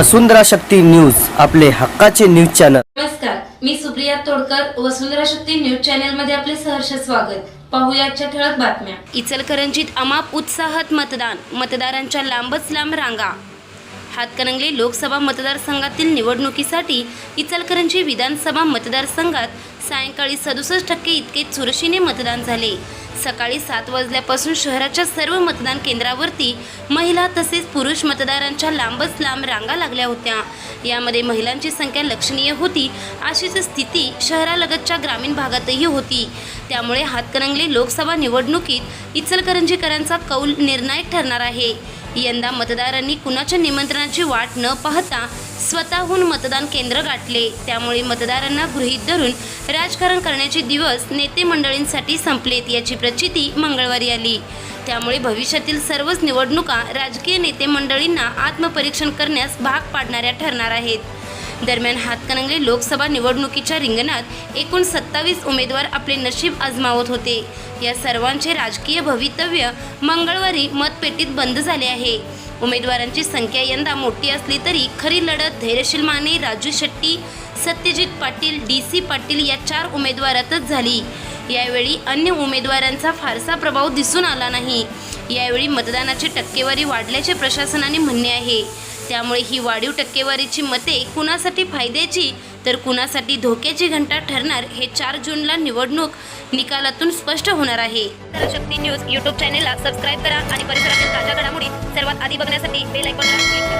वसुंधरा Shakti news आपले हक्काचे news channel. नमस्कार मी सुप्रिया तोडकर वसुंधरा शक्ती न्यूज चॅनलमध्ये आपले सहर्ष स्वागत. पाहुयाच्या ठळक बातम्या. इचलकरंजीत अमाप उत्साहात मतदान मतदारांच्या लांबच लांब रांगा. हातकणंगले लोकसभा मतदारसंघातील निवडणुकीसाठी इचलकरंजी विधानसभा मतदारसंघात सायंकाळी सदुसष्ट टक्के इतके चुरशीने मतदान झाले. सकाळी सात वाजल्यापासून शहराच्या सर्व मतदान केंद्रावरती महिला तसेच पुरुष मतदारांच्या लांबच लांब रांगा लागल्या होत्या. यामध्ये महिलांची संख्या लक्षणीय होती अशीच स्थिती शहरालगतच्या ग्रामीण भागातही होती. त्यामुळे हातकणंगले लोकसभा निवडणुकीत इचलकरंजीकरांचा कौल निर्णायक ठरणार आहे. यंदा मतदारांनी कुणाच्या निमंत्रणाची वाट न पाहता स्वतःहून मतदान केंद्र गाठले. त्यामुळे मतदारांना गृहीत धरून राजकारण करण्याचे दिवस नेते मंडळींसाठी संपलेत याची प्रचिती मंगळवारी आली. त्यामुळे भविष्यातील सर्वच निवडणुका राजकीय नेते मंडळींना आत्मपरीक्षण करण्यास भाग पाडणाऱ्या ठरणार आहेत. दरम्यान हातकणंगले लोकसभा निवडणुकीच्या रिंगणात एकूण सत्तावीस उमेदवार आपले नशीब आजमावत होते. या सर्वांचे राजकीय भवितव्य मंगळवारी मतपेटीत बंद झाले आहे. उमेदवारांची संख्या यंदा मोठी असली तरी खरी लढत धैर्यशील माने राजू शेट्टी सत्यजित पाटील डी सी पाटील या चार उमेदवारातच झाली. यावेळी अन्य उमेदवारांचा फारसा प्रभाव दिसून आला नाही. यावेळी मतदानाची टक्केवारी वाढल्याचे प्रशासनाने म्हणणे आहे. त्यामुळे ही वाढीव टक्केवारीची मते कुणासाठी फायद्याची? तर कुणासाठी धोक्याची घंटा ठरणार हे चार जूनला निवडणूक निकालातून स्पष्ट होणार आहे. शक्ती न्यूज युट्यूब चॅनेलला सबस्क्राईब करा आणि परिसरातील ताज्या घडामोडी सर्वात आधी बघण्यासाठी बेल आयकॉनला क्लिक करा.